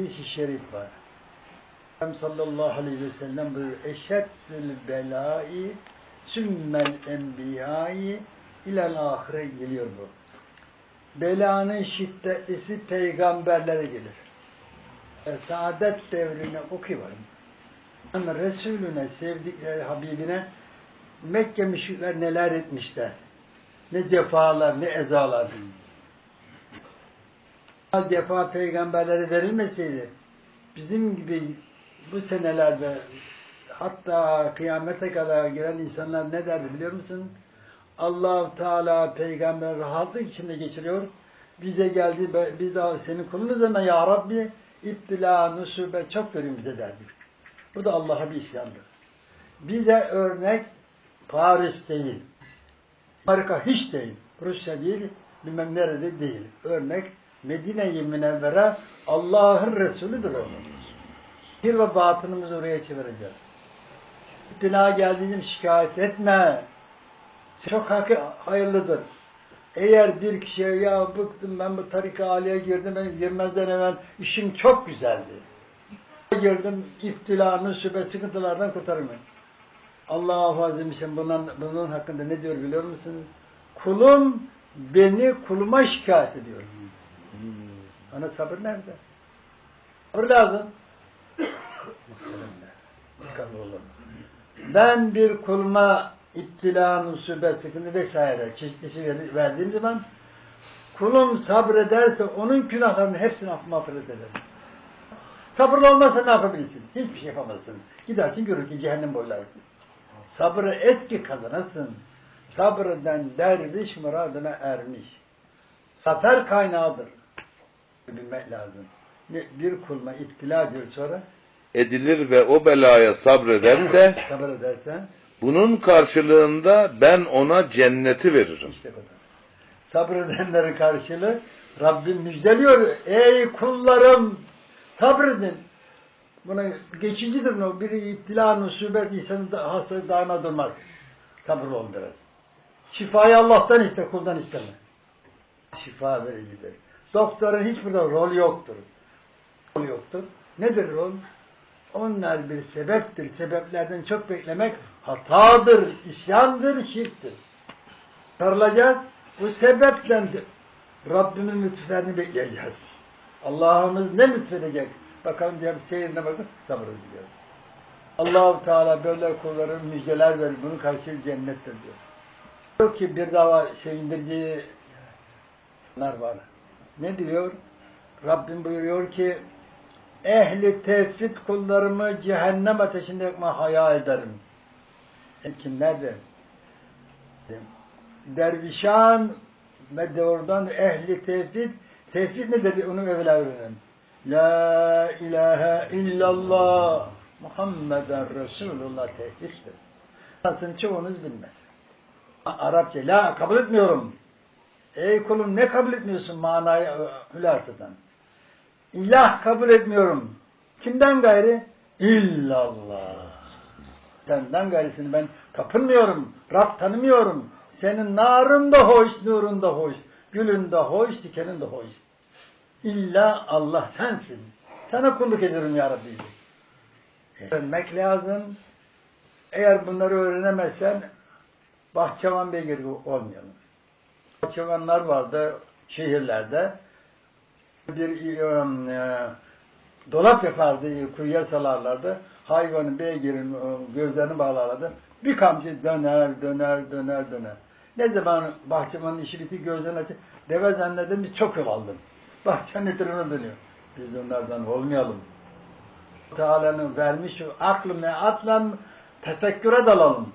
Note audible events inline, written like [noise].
hadis-i şerif var. Peygamber sallallahu aleyhi ve sellem buyuruyor. Eşeddül belai sümmel enbiyai ilel ahire geliyor bu. Belanın şiddetlisi peygamberlere gelir. E, saadet devrine okuyalım. Yani Resulüne, sevdikleri Habibine Mekke müşrikler neler etmişler. Ne cefalar, ne ezalar. Cefa peygamberlere verilmeseydi bizim gibi bu senelerde hatta kıyamete kadar giren insanlar ne derdi biliyor musun? allah Teala peygamber rahatlık içinde geçiriyor. Bize geldi, biz de senin kulunuz ama ya Rabbi iptila, nusubet çok verin bize derdi. Bu da Allah'a bir isyandır. Bize örnek Paris değil. Amerika hiç değil. Rusya değil. Bilmem nerede değil. Örnek Medine-i Münevvere Allah'ın Resulüdür örnek. Bir ve batınımızı oraya çevireceğiz. İptila geldiğim şikayet etme. Çok hayırlıdır. Eğer bir kişiye ya bıktım ben bu tarika aliye girdim ben girmezden evvel işim çok güzeldi. Girdim iptilanın şüphe sıkıntılardan kurtarırım. Allah-u Azimüşşin bunun, bunun hakkında ne diyor biliyor musunuz? Kulum beni kuluma şikayet ediyor. Ana sabır nerede? Sabır lazım. Muhteremler, olun. Ben bir kuluma iptila, musibet, sıkıntı vesaire çeşitli şey ver- verdiğim zaman kulum sabrederse onun günahlarını hepsini affı mağfiret ederim. Sabırlı olmazsa ne yapabilirsin? Hiçbir şey yapamazsın. Gidersin görür ki cehennem boylarsın. Sabrı et ki kazanasın. Sabreden derviş muradına ermiş. Zafer kaynağıdır. Bilmek lazım. Bir- Bir kulma iptila diyor sonra. edilir ve o belaya sabrederse [clears throat] Sabır edersen bunun karşılığında ben ona cenneti veririm. işte bu kadar. Sabredenlerin karşılığı Rabbim müjdeliyor. Ey kullarım sabredin. Buna geçicidir o. Biri iptila, musibet insanın da hasta dağına durmaz. Sabırlı olun biraz. Şifayı Allah'tan iste, kuldan isteme. Şifa vericidir. Doktorun hiç burada rol yoktur. Rol yoktur. Nedir rol? Onlar bir sebeptir. Sebeplerden çok beklemek hatadır, isyandır, şirktir. Sarılacağız. Bu sebepten de Rabbimin lütuflarını bekleyeceğiz. Allah'ımız ne lütfedecek? Bakalım diye bir seyrine bakın sabır ediyor. Allahu Teala böyle kulların müjdeler verir. Bunun karşılığı cennettir diyor. Diyor ki bir daha sevindirici var. Ne diyor? Rabbim buyuruyor ki ehli tevhid kullarımı cehennem ateşinde yakma hayal ederim. Kimlerdir? Dervişan ve de oradan ehli tevhid tevhid ne dedi onu evvel öğrenelim. La ilahe illallah Muhammeden Resulullah tevhiddir. Aslında çoğunuz bilmez. Arapça la kabul etmiyorum. Ey kulum ne kabul etmiyorsun manayı e, hülasadan? İlah kabul etmiyorum. Kimden gayri? İllallah. Senden gayrısını ben tapınmıyorum. Rab tanımıyorum. Senin narın da hoş, nurun da hoş. Gülün de hoş, dikenin de hoş. İlla Allah sensin. Sana kulluk ediyorum ya Rabbi. Öğrenmek lazım. Eğer bunları öğrenemezsen bahçıvan beygir olmayalım. Bahçıvanlar vardı şehirlerde. Bir e, dolap yapardı, kuyuya salarlardı. Hayvanın, beygirin e, gözlerini bağlarlardı. Bir kamçı döner, döner, döner, döner. Ne zaman bahçıvanın işi bitti, gözlerini açıp, deve zannedin biz çok yol aldım. [laughs] Bahçenin etrafına dönüyor. Biz onlardan olmayalım. Teala'nın vermiş aklı meatla tefekküre dalalım.